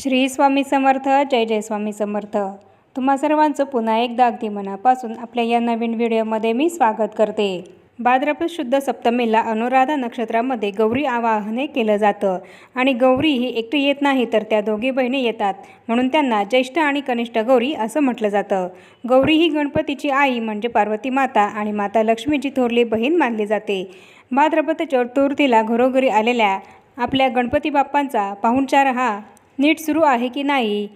श्री स्वामी समर्थ जय जय स्वामी समर्थ. तुम्हा सर्वांचं पुन्हा एकदा अगदी मनापासून आपल्या या नवीन व्हिडिओमध्ये मी स्वागत करते. भाद्रपद शुद्ध सप्तमीला अनुराधा नक्षत्रामध्ये गौरी आवाहने केलं जातं आणि गौरी ही एकटी येत नाही तर त्या दोघी बहिणी येतात. म्हणून त्यांना ज्येष्ठ आणि कनिष्ठ गौरी असं म्हटलं जातं. गौरी ही गणपतीची आई म्हणजे पार्वती माता आणि माता लक्ष्मीची थोरली बहीण मानली जाते. भाद्रपद चतुर्थीला घरोघरी आलेल्या आपल्या गणपती बाप्पांचा पाहुणचार हा नीट सुरू आहे की नाही?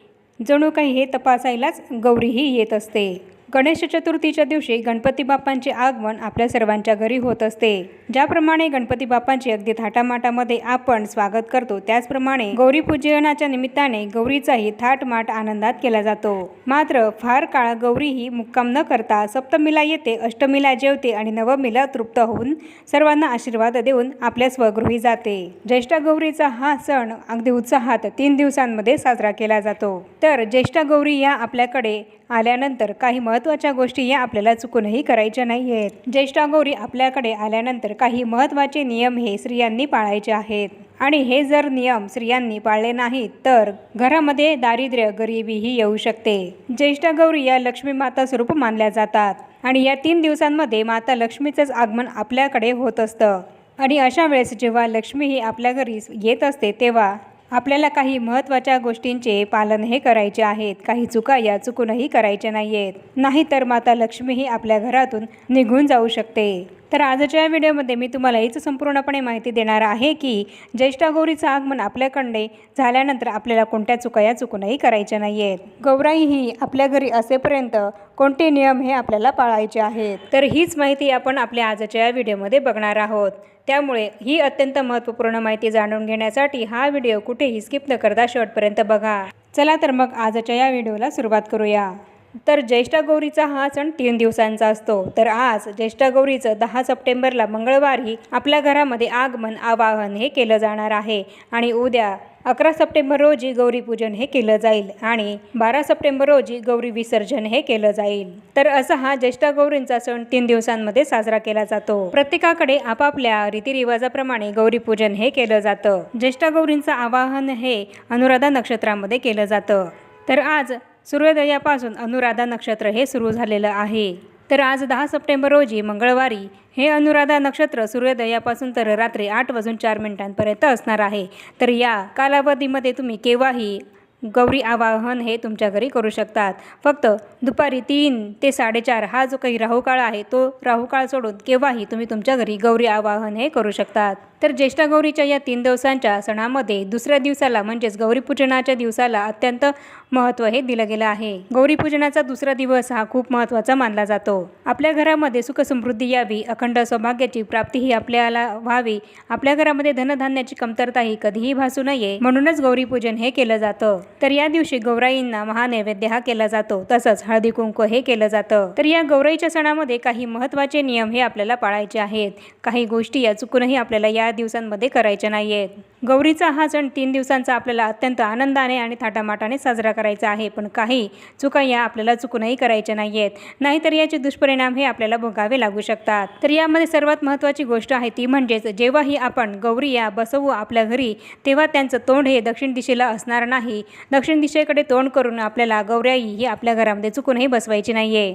जणू काही हे तपासायलाच गौरीही येत असते. गणेश चतुर्थीच्या दिवशी गणपती बाप्पांचे आगमन आपल्या सर्वांच्या घरी होत असते. ज्याप्रमाणे गणपती बाप्पांचे अगदी थाटामाटामध्ये आपण स्वागत करतो त्याचप्रमाणे गौरी पूजनाच्या निमित्ताने गौरीचाही थाटमाट आनंदात केला जातो. मात्र फार काळ गौरी ही मुक्काम न करता सप्तमीला येते अष्टमीला जेवते आणि नवमीला तृप्त होऊन सर्वांना आशीर्वाद देऊन आपल्या स्वगृही जाते. ज्येष्ठ गौरीचा हा सण अगदी उत्साहात तीन दिवसांमध्ये साजरा केला जातो. तर ज्येष्ठ गौरी या आपल्याकडे आल्यानंतर काही महत्त्वाच्या गोष्टी या आपल्याला चुकूनही करायच्या नाही आहेत ज्येष्ठागौरी आपल्याकडे आल्यानंतर काही महत्त्वाचे नियम हे स्त्रियांनी पाळायचे आहेत. आणि हे जर नियम स्त्रियांनी पाळले नाहीत तर घरामध्ये दारिद्र्य गरिबीही येऊ शकते. ज्येष्ठ गौरी या लक्ष्मी माता स्वरूप मानल्या जातात. आणि या तीन दिवसांमध्ये माता लक्ष्मीचंच आगमन आपल्याकडे होत असतं. आणि अशा वेळेस जेव्हा लक्ष्मी ही आपल्या घरी येत असते तेव्हा आपल्याला काही महत्त्वाच्या गोष्टींचे पालन हे करायचे आहेत. काही चुका या चुकूनही करायच्या नाही आहेत नाहीतर माता लक्ष्मीही आपल्या घरातून निघून जाऊ शकते. तर आजच्या या व्हिडिओमध्ये मी तुम्हाला हीच संपूर्णपणे माहिती देणार आहे की ज्येष्ठा गौरीचं आगमन आपल्याकडे झाल्यानंतर आपल्याला कोणत्या चुका या चुकूनही करायच्या नाही आहेत गौराई ही आपल्या घरी असेपर्यंत कोणते नियम हे आपल्याला पाळायचे आहेत? तर हीच माहिती आपण आपल्या आजच्या या व्हिडिओमध्ये बघणार आहोत. त्यामुळे ही अत्यंत महत्त्वपूर्ण माहिती जाणून घेण्यासाठी हा व्हिडिओ कुठेही स्किप न करता शेवटपर्यंत बघा. चला तर मग आजच्या या व्हिडिओला सुरुवात करूया. तर ज्येष्ठा गौरीचा हा सण तीन दिवसांचा असतो. तर आज ज्येष्ठा गौरीचं दहा सप्टेंबरला मंगळवारी आपल्या घरामध्ये आगमन आवाहन हे केलं जाणार आहे आणि उद्या अकरा सप्टेंबर रोजी गौरीपूजन हे केलं जाईल आणि बारा सप्टेंबर रोजी गौरी विसर्जन हे केलं जाईल. तर असा हा ज्येष्ठ गौरींचा सण तीन दिवसांमध्ये साजरा केला जातो. प्रत्येकाकडे आपापल्या रीतिरिवाजाप्रमाणे गौरीपूजन हे केलं जातं. ज्येष्ठ गौरींचं आवाहन हे अनुराधा नक्षत्रामध्ये केलं जातं. तर आज सूर्योदयापासून अनुराधा नक्षत्र हे सुरू झालेलं आहे. तर आज दहा सप्टेंबर रोजी मंगळवारी हे अनुराधा नक्षत्र सूर्योदयापासून तर रात्री आठ वाजून चार मिनिटांपर्यंत असणार आहे. तर या कालावधीमध्ये तुम्ही केव्हाही गौरी आवाहन हे तुमच्या घरी करू शकतात. फक्त दुपारी तीन ते साडेचार हा जो काही राहुकाळ आहे तो राहुकाळ सोडून केव्हाही तुम्ही तुमच्या घरी गौरी आवाहन हे करू शकतात. तर ज्येष्ठा गौरीच्या या तीन दिवसांच्या सणामध्ये दुसऱ्या दिवसाला म्हणजेच गौरीपूजनाच्या दिवसाला अत्यंत महत्त्व हे दिलं गेलं आहे. गौरीपूजनाचा दुसरा दिवस हा खूप महत्त्वाचा मानला जातो. आपल्या घरामध्ये सुखसमृद्धी यावी अखंड सौभाग्याची प्राप्ती ही आपल्याला व्हावी आपल्या घरामध्ये धनधान्याची कमतरता ही कधीही भासू नये म्हणूनच गौरीपूजन हे केलं जातं. तर या दिवशी गौराईंना महानैवेद्य हा केला जातो तसंच हळदी कुंकू हे केलं जातं. तर या गौराईच्या सणामध्ये काही महत्त्वाचे नियम हे आपल्याला पाळायचे आहेत. काही गोष्टी या चुकूनही आपल्याला या दिवसांमध्ये करायच्या नाही आहेत गौरीचा हा सण तीन दिवसांचा आपल्याला अत्यंत आनंदाने आणि थाटामाटाने साजरा करायचा आहे. पण काही चुका या आपल्याला चुकूनही करायच्या नाही आहेत नाहीतर याचे दुष्परिणाम हे आपल्याला भोगावे लागू शकतात. तर यामध्ये सर्वात महत्त्वाची गोष्ट आहे ती म्हणजेच जेव्हाही आपण गौरी या बसवू आपल्या घरी तेव्हा त्यांचं तोंड हे दक्षिण दिशेला असणार नाही. दक्षिण दिशेकडे तोंड करून आपल्याला गौराई ही आपल्या घरामध्ये चुकूनही बसवायची नाही आहे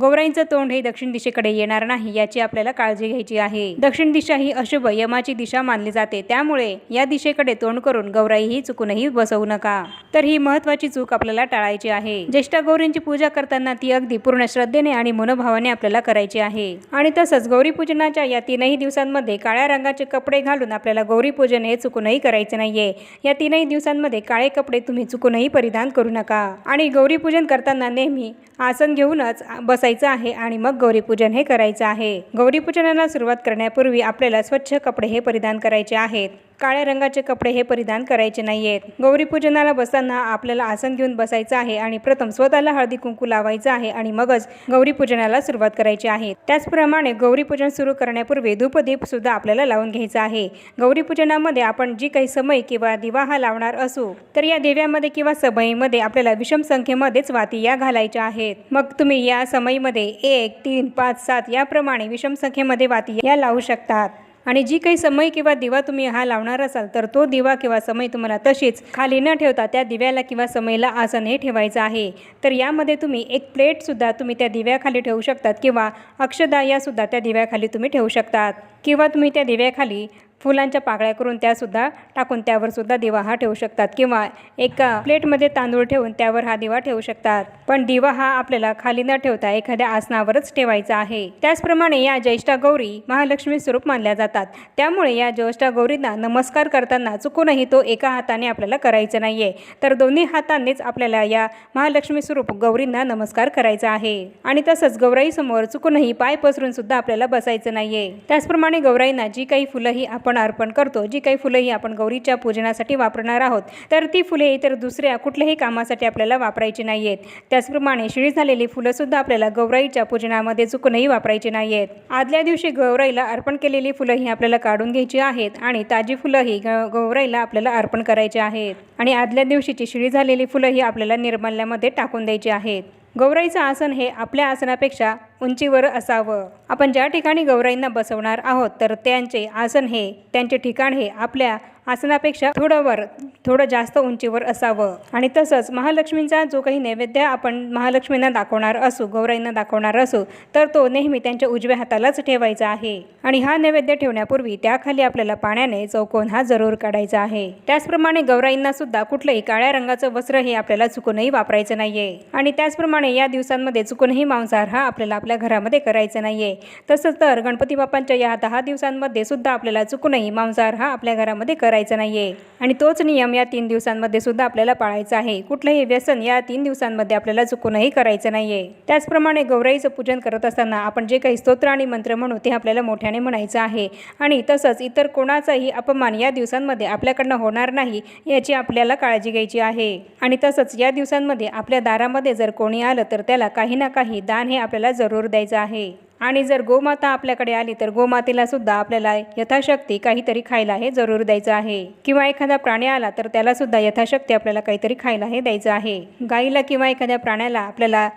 गौराईंचं तोंड हे दक्षिण दिशेकडे येणार नाही याची आपल्याला काळजी घ्यायची आहे. दक्षिण दिशा ही अशुभ यमाची दिशा मानली जाते. त्यामुळे या दिशेकडे तोंड करून गौराई ही चुकूनही बसवू नका. तर ही महत्वाची चूक आपल्याला टाळायची आहे. ज्येष्ठा गौरींची पूजा करताना ती अगदी पूर्ण श्रद्धेने आणि मनोभावाने आपल्याला करायची आहे. आणि तसंच गौरी पूजनाच्या या तीनही दिवसांमध्ये काळ्या रंगाचे कपडे घालून आपल्याला गौरी पूजन हे चुकूनही करायचे नाहीये. या तीनही दिवसांमध्ये काळे कपडे तुम्ही चुकूनही परिधान करू नका. आणि गौरी पूजन करताना नेहमी आसन घेऊनच बसायचं आहे आणि मग गौरीपूजन हे करायचं आहे. गौरीपूजनाला सुरुवात करण्यापूर्वी आपल्याला स्वच्छ कपडे हे परिधान करायचे आहेत. काळ्या रंगाचे कपडे हे परिधान करायचे नाही आहेत गौरीपूजनाला बसताना आपल्याला आसन घेऊन बसायचं आहे आणि प्रथम स्वतःला हळदी कुंकू लावायचं आहे आणि मगच गौरीपूजनाला सुरुवात करायची आहे. त्याचप्रमाणे गौरीपूजन सुरू करण्यापूर्वी धूपदीप सुद्धा आपल्याला लावून घ्यायचा आहे. गौरीपूजनामध्ये आपण जी काही समय किंवा दिवा हा लावणार असू तर या दिव्यामध्ये किंवा समयीमध्ये आपल्याला विषम संख्येमध्येच वाती या घालायच्या आहेत. मग तुम्ही या समयीमध्ये एक तीन पाच सात याप्रमाणे विषम संख्येमध्ये वाती या लावू शकतात. आणि जी काही समय किंवा दिवा तुम्ही हा लावणार असाल तर तो दिवा किंवा समय तुम्हाला तशीच खाली न ठेवता त्या दिव्याला किंवा समयला आसन हे ठेवायचं आहे. तर यामध्ये तुम्ही एक प्लेटसुद्धा तुम्ही त्या दिव्याखाली ठेवू शकतात किंवा अक्षदा यासुद्धा त्या दिव्याखाली तुम्ही ठेवू शकतात. किंवा तुम्ही त्या दिव्याखाली फुलांच्या पाकळ्या करून त्यासुद्धा टाकून त्यावर सुद्धा दिवा हा ठेवू शकतात. किंवा एका प्लेटमध्ये तांदूळ ठेवून त्यावर हा दिवा ठेवू शकतात. पण दिवा हा आपल्याला खाली न ठेवता एखाद्या आसनावरच ठेवायचा आहे. त्याचप्रमाणे या ज्येष्ठा गौरी महालक्ष्मी स्वरूप मानल्या जातात. त्यामुळे या ज्येष्ठा गौरींना नमस्कार करताना चुकूनही तो एका हाताने आपल्याला करायचं नाही आहे तर दोन्ही हातांनीच आपल्याला या महालक्ष्मी स्वरूप गौरींना नमस्कार करायचा आहे. आणि तसंच गौराईसमोर चुकूनही पाय पसरून सुद्धा आपल्याला बसायचं नाही आहे त्याचप्रमाणे गौराईंना जी काही फुलंही आपण आपण अर्पण करतो. जी काही फुलंही आपण गौरीच्या पूजनासाठी वापरणार आहोत तर ती फुले इतर दुसऱ्या कुठल्याही कामासाठी आपल्याला वापरायची नाही आहेत त्याचप्रमाणे शिळी झालेली फुलंसुद्धा आपल्याला गौराईच्या पूजनामध्ये चुकूनही वापरायची नाही आहेत आदल्या दिवशी गौराईला अर्पण केलेली फुलं ही आपल्याला काढून घ्यायची आहेत आणि ताजी फुलं ही ग गौराईला आपल्याला अर्पण करायची आहेत. आणि आदल्या दिवशीची शिळी झालेली फुलं ही आपल्याला निर्मल्यामध्ये टाकून द्यायची आहेत. गौराईचं आसन हे आपल्या आसनापेक्षा उंचीवर असावं. आपण ज्या ठिकाणी गौराईंना बसवणार आहोत तर त्यांचे आसन हे त्यांचे ठिकाण हे आपल्या आसनापेक्षा थोडं वर थोडं जास्त उंचीवर असावं. आणि तसंच महालक्ष्मींचा जो काही नैवेद्य आपण महालक्ष्मींना दाखवणार असू गौराईंना दाखवणार असू तर तो नेहमी त्यांच्या उजव्या हातालाच ठेवायचा आहे. आणि हा नैवेद्य ठेवण्यापूर्वी त्याखाली आपल्याला पाण्याने चौकोन हा जरूर काढायचा आहे. त्याचप्रमाणे गौराईंना सुद्धा कुठलंही काळ्या रंगाचं वस्त्र हे आपल्याला चुकूनही वापरायचं नाहीये. आणि त्याचप्रमाणे या दिवसांमध्ये चुकूनही मांसाहार हा आपल्याला आपल्या घरामध्ये करायचा नाहीये. तसंच तर गणपती बाप्पांच्या या दहा दिवसांमध्ये सुद्धा आपल्याला चुकूनही मांसाहार हा आपल्या घरामध्ये करायचा नाहीये. आणि तोच नियम या तीन दिवसांमध्ये सुद्धा आपल्याला पाळायचा आहे. कुठलंही व्यसन या तीन दिवसांमध्ये आपल्याला चुकूनही करायचं नाहीये. त्याचप्रमाणे गौराईचं पूजन करत असताना आपण जे काही स्तोत्र आणि मंत्र म्हणू ते आपल्याला मोठ्याने म्हणायचं आहे. आणि तसंच इतर कोणाचाही अपमान या दिवसांमध्ये आपल्याकडनं होणार नाही याची आपल्याला काळजी घ्यायची आहे. आणि तसंच या दिवसांमध्ये आपल्या दारामध्ये जर कोणी आलं तर त्याला काही ना काही दान हे आपल्याला जरूर द्यायचं आहे. आणि जर गोमाता आपल्याकडे आली तर गोमातेला सुद्धा आपल्याला यथाशक्ती काहीतरी खायला हे जरूर द्यायचं आहे. किंवा एखादा प्राणी आला तर त्याला सुद्धा यथाशक्ती आपल्याला काहीतरी खायला हे द्यायचं आहे. गाईला किंवा एखाद्या प्राण्याला आपल्याला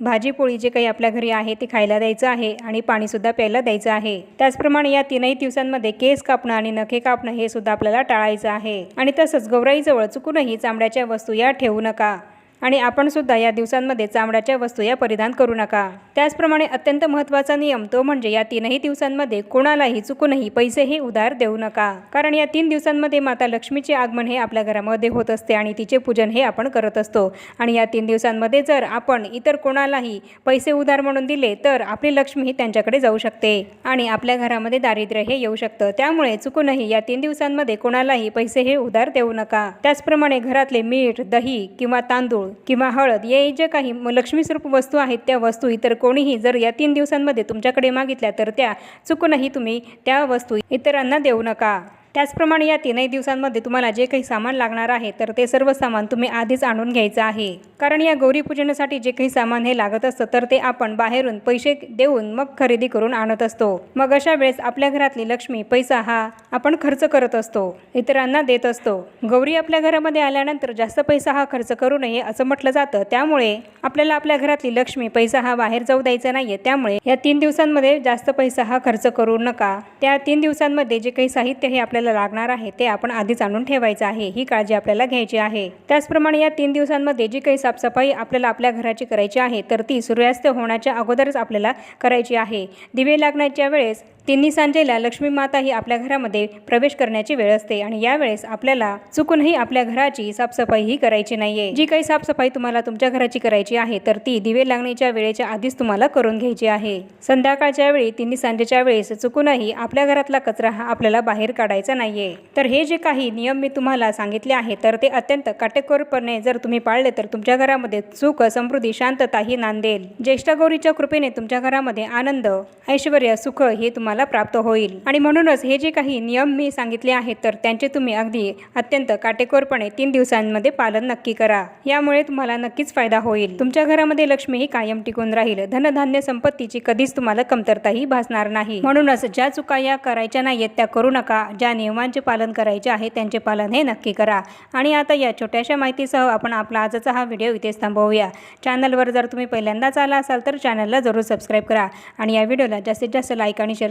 भाजीपोळी जे काही आपल्या घरी आहे ते खायला द्यायचं आहे आणि पाणीसुद्धा प्यायला द्यायचं आहे. त्याचप्रमाणे या तीनही दिवसांमध्ये केस कापणं आणि नखे कापणं हे सुद्धा आपल्याला टाळायचं आहे. आणि तसंच गौराईजवळ चुकूनही चामड्याच्या वस्तू या ठेवू नका. आणि आपणसुद्धा या दिवसांमध्ये चामड्याच्या वस्तू या परिधान करू नका. त्याचप्रमाणे अत्यंत महत्त्वाचा नियम तो म्हणजे या तीनही दिवसांमध्ये कोणालाही चुकूनही पैसेही उधार देऊ नका. कारण या तीन दिवसांमध्ये माता लक्ष्मीचे आगमन हे आपल्या घरामध्ये होत असते आणि तिचे पूजन हे आपण करत असतो. आणि या तीन दिवसांमध्ये जर आपण इतर कोणालाही पैसे उधार म्हणून दिले तर आपली लक्ष्मी ही त्यांच्याकडे जाऊ शकते. आणि आपल्या घरामध्ये दारिद्र्य हे येऊ शकतं. त्यामुळे चुकूनही या तीन दिवसांमध्ये कोणालाही पैसे हे उधार देऊ नका. त्याचप्रमाणे घरातले मीठ दही किंवा तांदूळ किंवा हळद या जे काही म- लक्ष्मी स्वरूप वस्तू आहेत त्या वस्तू इतर कोणीही जर या तीन दिवसांमध्ये तुमच्याकडे मागितल्या तर त्या चुकूनही तुम्ही त्या वस्तू इतरांना देऊ नका. त्याचप्रमाणे या तीनही दिवसांमध्ये तुम्हाला जे काही सामान लागणार आहे तर ते सर्व सामान तुम्ही आधीच आणून घ्यायचं आहे. कारण या गौरी पूजनासाठी जे काही सामान हे लागत असतं तर ते आपण बाहेरून पैसे देऊन मग खरेदी करून आणत असतो. मग अशा वेळेस आपल्या घरातली लक्ष्मी पैसा हा आपण खर्च करत असतो इतरांना देत असतो. गौरी आपल्या घरामध्ये आल्यानंतर जास्त पैसा हा खर्च करू नये असं म्हटलं जातं. त्यामुळे आपल्याला आपल्या घरातली लक्ष्मी पैसा हा बाहेर जाऊ द्यायचा नाहीये. त्यामुळे या तीन दिवसांमध्ये जास्त पैसा हा खर्च करू नका. त्या तीन दिवसांमध्ये जे काही साहित्य हे आपल्या आपल्याला लागणार आहे ते आपण आधीच आणून ठेवायचं आहे. ही काळजी आपल्याला घ्यायची आहे. त्याचप्रमाणे या तीन दिवसांमध्ये जी काही साफसफाई आपल्याला आपल्या घराची करायची आहे तर ती सूर्यास्त होण्याच्या अगोदरच आपल्याला करायची आहे. दिवे लागण्याच्या वेळेस तिन्ही सांजेला लक्ष्मी माता ही आपल्या घरामध्ये प्रवेश करण्याची वेळ असते आणि यावेळेस आपल्याला चुकूनही आपल्या घराची साफसफाई ही करायची नाहीये. जी काही साफसफाई तुम्हाला तुमच्या घराची करायची आहे तर ती दिवे लागण्याच्या वेळेच्या आधीच तुम्हाला करून घ्यायची आहे. संध्याकाळच्या वेळी तिन्ही सांजेच्या वेळेस चुकूनही आपल्या घरातला कचरा हा आपल्याला बाहेर काढायचा नाहीये. तर हे जे काही नियम मी तुम्हाला सांगितले आहे तर ते अत्यंत काटेकोरपणे जर तुम्ही पाळले तर तुमच्या घरामध्ये सुख समृद्धी शांतता ही नांदेल. ज्येष्ठ गौरीच्या कृपेने तुमच्या घरामध्ये आनंद ऐश्वर सुख हे तुम्हाला प्राप्त होईल. आणि म्हणूनच हे जे काही नियम मी सांगितले आहेत तर त्यांचे तुम्ही अगदी अत्यंत काटेकोरपणे तीन दिवसांमध्ये पालन नक्की करा. यामुळे तुम्हाला नक्कीच फायदा होईल. तुमच्या घरामध्ये लक्ष्मी ही कायम टिकून राहील. धनधान्य संपत्तीची कधीच तुम्हाला कमतरताही भासणार नाही. म्हणूनच ज्या चुका या करायच्या नाहीत त्या करू नका. ज्या नियमांचे पालन करायचे आहे त्यांचे पालन हे नक्की करा. आणि आता या छोट्याशा माहितीसह आपण आपला आजचा हा व्हिडिओ इथेच थांबवूया. चॅनलवर जर तुम्ही पहिल्यांदाच आला असाल तर चॅनलला जरूर सबस्क्राईब करा. आणि या व्हिडिओला जास्तीत जास्त लाईक आणि शेअर